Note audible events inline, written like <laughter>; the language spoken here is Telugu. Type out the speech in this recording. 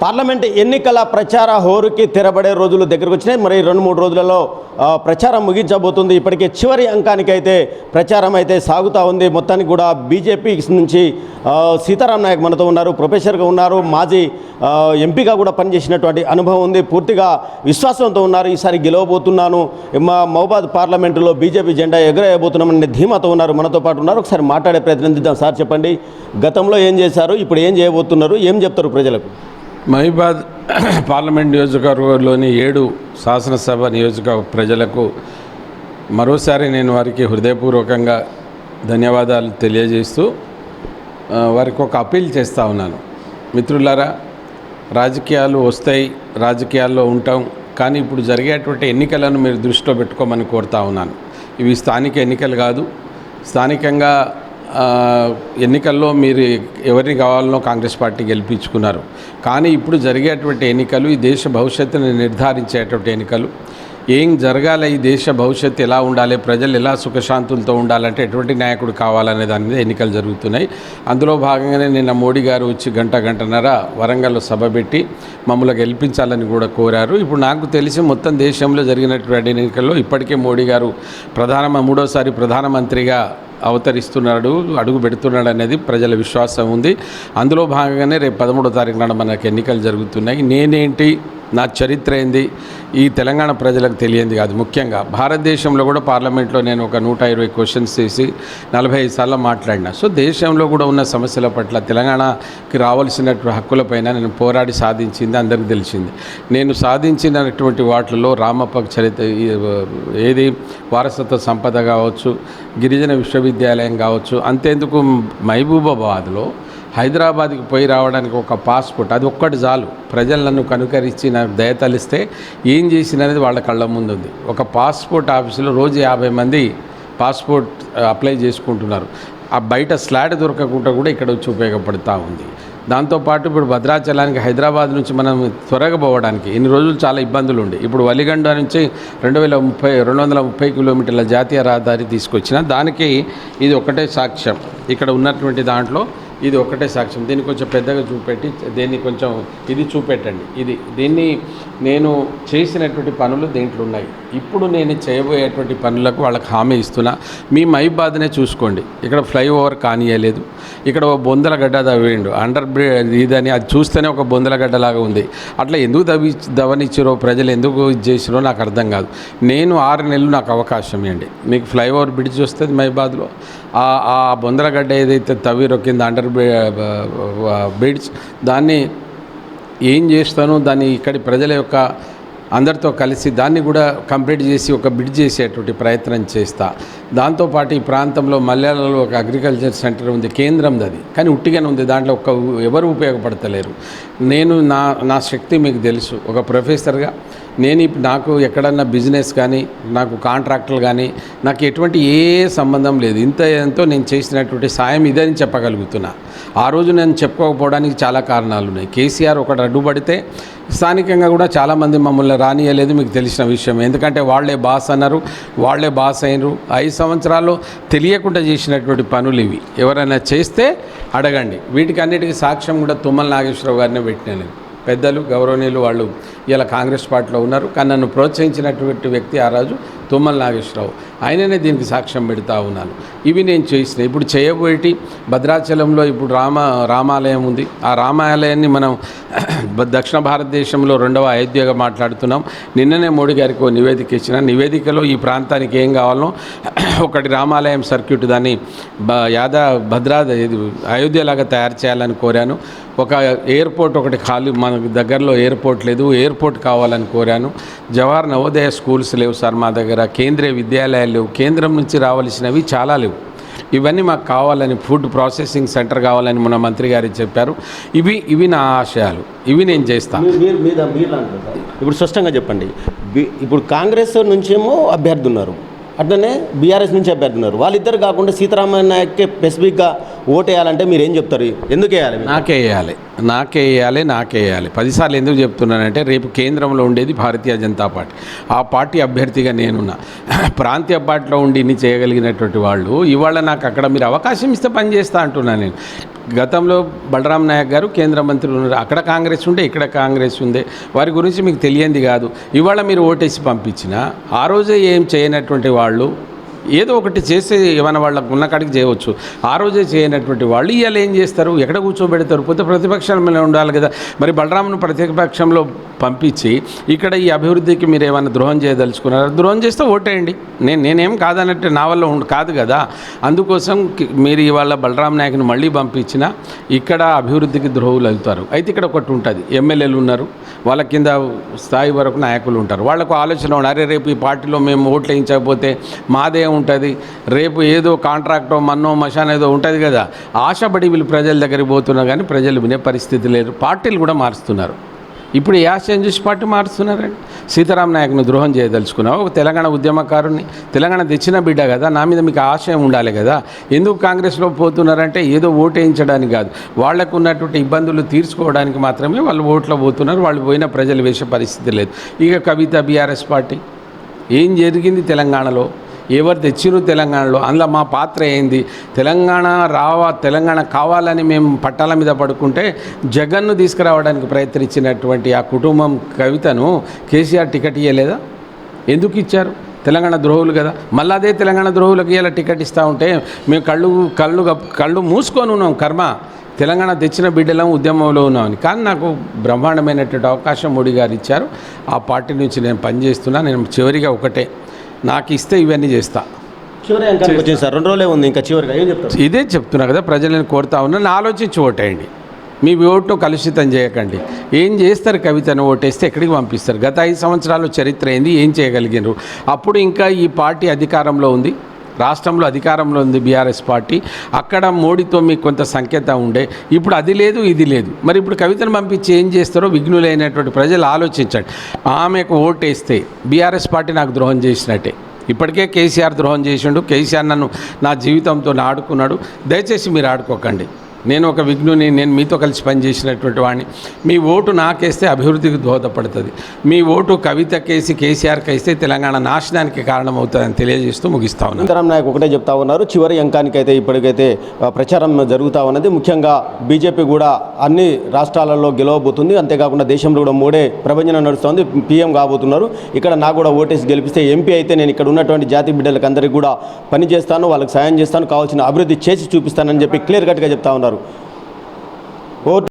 పార్లమెంట్ ఎన్నికల ప్రచార హోరుకి తెరబడే రోజులు దగ్గరకు వచ్చినాయి. మరి రెండు మూడు రోజులలో ప్రచారం ముగించబోతుంది. ఇప్పటికే చివరి అంకానికి అయితే ప్రచారం అయితే సాగుతూ ఉంది. మొత్తానికి కూడా బీజేపీ నుంచి సీతారాం నాయక్ మనతో ఉన్నారు ప్రొఫెసర్గా ఉన్నారు మాజీ ఎంపీగా కూడా పనిచేసినటువంటి అనుభవం ఉంది. పూర్తిగా విశ్వాసంతో ఉన్నారు. ఈసారి గెలవబోతున్నాను. మా మహబాద్ పార్లమెంటులో బీజేపీ జెండా ఎగరేయబోతున్నామని ధీమాతో ఉన్నారు. మనతో పాటు ఉన్నారు. ఒకసారి మాట్లాడే ప్రయత్నం సార్ చెప్పండి. గతంలో ఏం చేశారు? ఇప్పుడు ఏం చేయబోతున్నారు? ఏం చెప్తారు ప్రజలకు? మహిబాద్ పార్లమెంట్ నియోజకవర్గంలోని ఏడు శాసనసభ నియోజక ప్రజలకు మరోసారి నేను వారికి హృదయపూర్వకంగా ధన్యవాదాలు తెలియజేస్తూ వారికి ఒక అప్పీల్ చేస్తూ ఉన్నాను. మిత్రులారా రాజకీయాలు వస్తాయి రాజకీయాల్లో ఉంటాం కానీ ఇప్పుడు జరిగేటువంటి ఎన్నికలను మీరు దృష్టిలో పెట్టుకోమని కోరుతా ఉన్నాను. ఇవి స్థానిక ఎన్నికలు కాదు స్థానికంగా ఎన్నికల్లో మీరు ఎవరిని కావాలనో కాంగ్రెస్ పార్టీ గెలిపించుకున్నారు. కానీ ఇప్పుడు జరిగేటువంటి ఎన్నికలు ఈ దేశ భవిష్యత్తుని నిర్ధారించేటువంటి ఎన్నికలు ఏం జరగాలి ఈ దేశ భవిష్యత్తు ఎలా ఉండాలి ప్రజలు ఎలా సుఖశాంతులతో ఉండాలంటే ఎటువంటి నాయకుడు కావాలనే దాని మీద ఎన్నికలు జరుగుతున్నాయి. అందులో భాగంగానే నిన్న మోడీ గారు వచ్చి గంట గంటన్నర వరంగల్లో సభ పెట్టి మమ్మల్ని గెలిపించాలని కూడా కోరారు. ఇప్పుడు నాకు తెలిసి మొత్తం దేశంలో జరిగినటువంటి ఎన్నికల్లో ఇప్పటికే మోడీ గారు ప్రధాన మూడోసారి ప్రధానమంత్రిగా అవతరిస్తున్నాడు అడుగు పెడుతున్నాడు అనేది ప్రజల విశ్వాసం ఉంది. అందులో భాగంగానే రేపు పదమూడో తారీఖు నాడు మనకు ఎన్నికలు జరుగుతున్నాయి. నేనేంటి నా చరిత్ర ఏంది? ఈ తెలంగాణ ప్రజలకు తెలియంది కాదు. ముఖ్యంగా భారతదేశంలో కూడా పార్లమెంట్లో నేను ఒక నూట ఇరవై క్వశ్చన్స్ చేసి నలభై ఐదు సార్లు మాట్లాడిన. సో దేశంలో కూడా ఉన్న సమస్యల పట్ల తెలంగాణకి రావాల్సినటువంటి హక్కులపైన నేను పోరాడి సాధించింది అందరికీ తెలిసింది. నేను సాధించినటువంటి వాటిలో రామప్ప చరిత్ర ఏది? వారసత్వ సంపద కావచ్చు గిరిజన విశ్వవిద్యాలయం కావచ్చు అంతేందుకు మహబూబాబాద్లో హైదరాబాద్కి పోయి రావడానికి ఒక పాస్పోర్ట్ అది ఒక్కటి చాలు. ప్రజలు నన్ను కనుకరించి నాకు దయతలిస్తే ఏం చేసిననేది వాళ్ళ కళ్ళ ముందు ఉంది ఒక పాస్పోర్ట్ ఆఫీసులో రోజు యాభై మంది పాస్పోర్ట్ అప్లై చేసుకుంటున్నారు. ఆ బయట స్లాట్ దొరకకుండా కూడా ఇక్కడ వచ్చి ఉపయోగపడుతూ ఉంది. దాంతోపాటు ఇప్పుడు భద్రాచలానికి హైదరాబాద్ నుంచి మనం త్వరగా పోవడానికి ఇన్ని రోజులు చాలా ఇబ్బందులు ఉండే. ఇప్పుడు వలిగండ నుంచి రెండు వేల ముప్పై రెండు వందల ముప్పై కిలోమీటర్ల జాతీయ రహదారి తీసుకొచ్చిన దానికి ఇది ఒకటే సాక్ష్యం. ఇక్కడ ఉన్నటువంటి దాంట్లో ఇది ఒకటే సాక్ష్యం. దీన్ని కొంచెం పెద్దగా చూపెట్టి దీన్ని కొంచెం ఇది చూపెట్టండి. ఇది దీన్ని నేను చేసినటువంటి పనులు దీంట్లో ఉన్నాయి. ఇప్పుడు నేను చేయబోయేటువంటి పనులకు వాళ్ళకి హామీ ఇస్తున్నా. మీ మైబాద్నే చూసుకోండి. ఇక్కడ ఫ్లైఓవర్ కానియలేదు. ఇక్కడ ఒక బొందలగడ్డ తవ్విండు. అండర్ బ్రిడ్ ఇదని అది చూస్తేనే ఒక బొందలగడ్డలాగా ఉంది. అట్లా ఎందుకు దవి దవనిచ్చిరో ప్రజలు ఎందుకు ఇది చేసిరో నాకు అర్థం కాదు. నేను ఆరు నెలలు నాకు అవకాశం ఇవ్వండి. మీకు ఫ్లైఓవర్ బ్రిడ్జ్ వస్తుంది మైబాద్లో. ఆ ఆ బొందలగడ్డ ఏదైతే తవ్వి రొక్కింది అండర్ బ్రిడ్జ్ దాన్ని ఏం చేస్తానో దాన్ని ఇక్కడి ప్రజల యొక్క అందరితో కలిసి దాన్ని కూడా కంప్లీట్ చేసి ఒక బ్రిడ్జ్ చేసేటువంటి ప్రయత్నం చేస్తా. దాంతోపాటు ఈ ప్రాంతంలో మలయాళంలో ఒక అగ్రికల్చర్ సెంటర్ ఉంది కేంద్రం అది. కానీ ఉట్టిగానే ఉంది దాంట్లో ఒక ఎవరు ఉపయోగపడతలేరు. నేను నా నా శక్తి మీకు తెలుసు. ఒక ప్రొఫెసర్గా నేను ఇప్పుడు నాకు ఎక్కడన్నా బిజినెస్ కానీ నాకు కాంట్రాక్టులు కానీ నాకు ఎటువంటి ఏ సంబంధం లేదు. ఇంత ఎంతో నేను చేసినటువంటి సాయం ఇదని చెప్పగలుగుతున్నా. ఆ రోజు నేను చెప్పుకోకపోవడానికి చాలా కారణాలు ఉన్నాయి. కేసీఆర్ ఒకటి అడ్డుపడితే స్థానికంగా కూడా చాలామంది మమ్మల్ని రానియలేదు మీకు తెలిసిన విషయం. ఎందుకంటే వాళ్ళే బాస్ అన్నారు వాళ్ళే బాస్ అయినరు. ఐదు సంవత్సరాలు తెలియకుండా చేసినటువంటి పనులు ఇవి. ఎవరైనా చేస్తే అడగండి. వీటికన్నిటికీ సాక్ష్యం కూడా తుమ్మల నాగేశ్వరరావు గారినే పెట్టినా పెద్దలు గౌరవనీయులు వాళ్ళు ఇలా కాంగ్రెస్ పార్టీలో ఉన్నారు. కానీ నన్ను ప్రోత్సహించినటువంటి వ్యక్తి ఆ రోజు తుమ్మల నాగేశ్వరరావు. ఆయననే దీనికి సాక్ష్యం పెడతా ఉన్నాను. ఇవి నేను చేసిన. ఇప్పుడు చేయబోయేటి భద్రాచలంలో ఇప్పుడు రామ రామాలయం ఉంది. ఆ రామాలయాన్ని మనం <clears throat> దక్షిణ భారతదేశంలో రెండవ అయోధ్యగా మాట్లాడుతున్నాం. నిన్ననే మోడీ గారికి ఒక నివేదిక ఇచ్చిన. నివేదికలో ఈ ప్రాంతానికి ఏం కావాలో <clears throat> ఒకటి రామాలయం సర్క్యూట్ దాన్ని బ యాదా భద్రా అయోధ్యలాగా తయారు చేయాలని కోరాను. ఒక ఎయిర్పోర్ట్ ఒకటి ఖాళీ మనకు దగ్గరలో ఎయిర్పోర్ట్ లేదు ఎయిర్పోర్ట్ కావాలని కోరాను. జవహర్ నవోదయ స్కూల్స్ లేవు సార్ మా దగ్గర కేంద్రీయ విద్యాలయాలు లేవు కేంద్రం నుంచి రావాల్సినవి చాలా లేవు. ఇవన్నీ మాకు కావాలని ఫుడ్ ప్రాసెసింగ్ సెంటర్ కావాలని మన మంత్రి గారు చెప్పారు. ఇవి ఇవి నా ఆశయాలు ఇవి నేను చేస్తాను ఇప్పుడు స్పష్టంగా చెప్పండి. ఇప్పుడు కాంగ్రెస్ నుంచేమో అభ్యర్థి ఉన్నారు. అట్లనే బీఆర్ఎస్ నుంచి అభ్యర్థున్నారు. వాళ్ళిద్దరు కాకుండా సీతారామయ్య నాయక్కి స్పెసిఫిక్గా ఓటేయాలంటే వేయాలంటే మీరు ఏం చెప్తారు? ఎందుకు వేయాలి? నాకే వేయాలి. నాకే వేయాలి నాకే వేయాలి. పదిసార్లు ఎందుకు చెప్తున్నానంటే రేపు కేంద్రంలో ఉండేది భారతీయ జనతా పార్టీ. ఆ పార్టీ అభ్యర్థిగా నేనున్నా. ప్రాంతీయ పార్టీలో ఉండి ఇన్ని చేయగలిగినటువంటి వాళ్ళు ఇవాళ నాకు అక్కడ మీరు అవకాశం ఇస్తే పని చేస్తా అంటున్నాను నేను. గతంలో బలరాం నాయక్ గారు కేంద్ర మంత్రి ఉన్నారు. అక్కడ కాంగ్రెస్ ఉండే ఇక్కడ కాంగ్రెస్ ఉందే వారి గురించి మీకు తెలియంది కాదు. ఇవాళ మీరు ఓటేసి పంపించిన ఆ రోజే ఏం చేయనటువంటి వాళ్ళు ఏదో ఒకటి చేసి ఏమైనా వాళ్ళకు ఉన్న కాడికి చేయవచ్చు. ఆ రోజే చేయనటువంటి వాళ్ళు ఇవాళ ఏం చేస్తారు? ఎక్కడ కూర్చోబెడతారు? పోతే ప్రతిపక్షంలో ఉండాలి కదా. మరి బలరామును ప్రతిపక్షంలో పంపించి ఇక్కడ ఈ అభివృద్ధికి మీరు ఏమైనా ద్రోహం చేయదలుచుకున్నారా? ద్రోహం చేస్తే ఓటేయండి. నేను నేనేం కాదన్నట్టు నా వల్ల కాదు కదా. అందుకోసం మీరు ఇవాళ బలరాం నాయకుని మళ్ళీ పంపించినా ఇక్కడ అభివృద్ధికి ద్రోహులు అవుతారు. అయితే ఇక్కడ ఒకటి ఉంటుంది. ఎమ్మెల్యేలు ఉన్నారు. వాళ్ళ కింద స్థాయి వరకు నాయకులు ఉంటారు. వాళ్ళకు ఆలోచన ఉంది అరే రేపు ఈ పార్టీలో మేము ఓట్లు వేయించకపోతే మాదే ఉంటుంది. రేపు ఏదో కాంట్రాక్టో మన్నో మషాన్ ఏదో ఉంటుంది కదా. ఆశపడి వీళ్ళు ప్రజల దగ్గరికి పోతున్నారు కానీ ప్రజలు వినే పరిస్థితి లేరు పార్టీలు కూడా మారుస్తున్నారు. ఇప్పుడు యాస్ చేంజెస్ పార్టీ మారుస్తున్నారండి. సీతారాం నాయక్ను ద్రోహం చేయదలుచుకున్నావు? ఒక తెలంగాణ ఉద్యమకారుని తెలంగాణ తెచ్చిన బిడ్డ కదా. నా మీద మీకు ఆశయం ఉండాలి కదా. ఎందుకు కాంగ్రెస్లో పోతున్నారంటే ఏదో ఓటేయించడానికి వేయించడానికి కాదు. వాళ్ళకు ఉన్నటువంటి ఇబ్బందులు తీర్చుకోవడానికి మాత్రమే వాళ్ళు ఓట్లో పోతున్నారు. వాళ్ళు పోయిన ప్రజలు వేసే పరిస్థితి లేదు. ఇక కవిత బీఆర్ఎస్ పార్టీ. ఏం జరిగింది తెలంగాణలో? ఎవరు తెచ్చిరు తెలంగాణలో? అందులో మా పాత్ర ఏంది? తెలంగాణ రావా తెలంగాణ కావాలని మేము పట్టాల మీద పడుకుంటే జగన్ను తీసుకురావడానికి ప్రయత్నించినటువంటి ఆ కుటుంబం కవితను కేసీఆర్ టికెట్ ఇవ్వలేదా ఎందుకు ఇచ్చారు? తెలంగాణ ద్రోహులు కదా. మళ్ళీ అదే తెలంగాణ ద్రోహులకు ఇలా టికెట్ ఇస్తూ ఉంటే మేము కళ్ళు కళ్ళు కళ్ళు మూసుకొని ఉన్నాం కర్మ. తెలంగాణ తెచ్చిన బిడ్డలం ఉద్యమంలో ఉన్నామని కానీ నాకు బ్రహ్మాండమైనటువంటి అవకాశం మోడీ గారు ఇచ్చారు. ఆ పార్టీ నుంచి నేను పనిచేస్తున్నా. నేను చివరిగా ఒకటే నాకు ఇస్తే ఇవన్నీ చేస్తా. చివరి అంకానికి వచ్చింది సార్. రెండు రోజులే ఉంది ఇంకా చివరిగా. ఏం చెప్తారు? ఇదే చెప్తున్నా కదా ప్రజలను కోరుతా ఉన్నాను ఆలోచించి ఓటేయండి. మీ ఓటును కలుషితం చేయకండి. ఏం చేస్తారు కవితను? ఓటేస్తే ఎక్కడికి పంపిస్తారు? గత ఐదు సంవత్సరాలు చరిత్ర ఏంది? ఏం చేయగలిగినారు? అప్పుడు ఇంకా ఈ పార్టీ అధికారంలో ఉంది. రాష్ట్రంలో అధికారంలో ఉంది బీఆర్ఎస్ పార్టీ. అక్కడ మోడీతో మీకు కొంత సంకేత ఉండే. ఇప్పుడు అది లేదు ఇది లేదు. మరి ఇప్పుడు కవితను పంపించి ఏం చేస్తారో విఘ్నులైనటువంటి ప్రజలు ఆలోచించండి. ఆమెకు ఓటేస్తే బీఆర్ఎస్ పార్టీ నాకు ద్రోహం చేసినట్టే. ఇప్పటికే కేసీఆర్ ద్రోహం చేసిండు. కేసీఆర్ నన్ను నా జీవితంతో ఆడుకున్నాడు దయచేసి మీరు ఆడుకోకండి. నేను ఒక విఘ్నుని నేను మీతో కలిసి పనిచేసినటువంటి వాడిని మీ ఓటు నాకేస్తే అభివృద్ధికి దోహదపడుతుంది. మీ ఓటు కవితకేసి కేసీఆర్కి వేస్తే తెలంగాణ నాశనానికి కారణమవుతుందని తెలియజేస్తూ ముగిస్తా ఉన్నాను. సీతారాం నాయక్ ఒకటే చెప్తా ఉన్నారు. చివరి అంకానికి అయితే ఇప్పటికైతే ప్రచారం జరుగుతూ ఉన్నది. ముఖ్యంగా బీజేపీ కూడా అన్ని రాష్ట్రాలలో గెలవబోతుంది. అంతేకాకుండా దేశంలో కూడా మూడే ప్రభంజనం నడుస్తుంది. పీఎం కాబోతున్నారు. ఇక్కడ నాకు కూడా ఓటేసి గెలిపిస్తే ఎంపీ అయితే నేను ఇక్కడ ఉన్నటువంటి జాతి బిడ్డలకు అందరికీ కూడా పనిచేస్తాను వాళ్ళకి సాయం చేస్తాను కావాల్సిన అభివృద్ధి చేసి చూపిస్తానని చెప్పి క్లియర్ కట్గా చెప్తా ఉన్నారు. ఓటు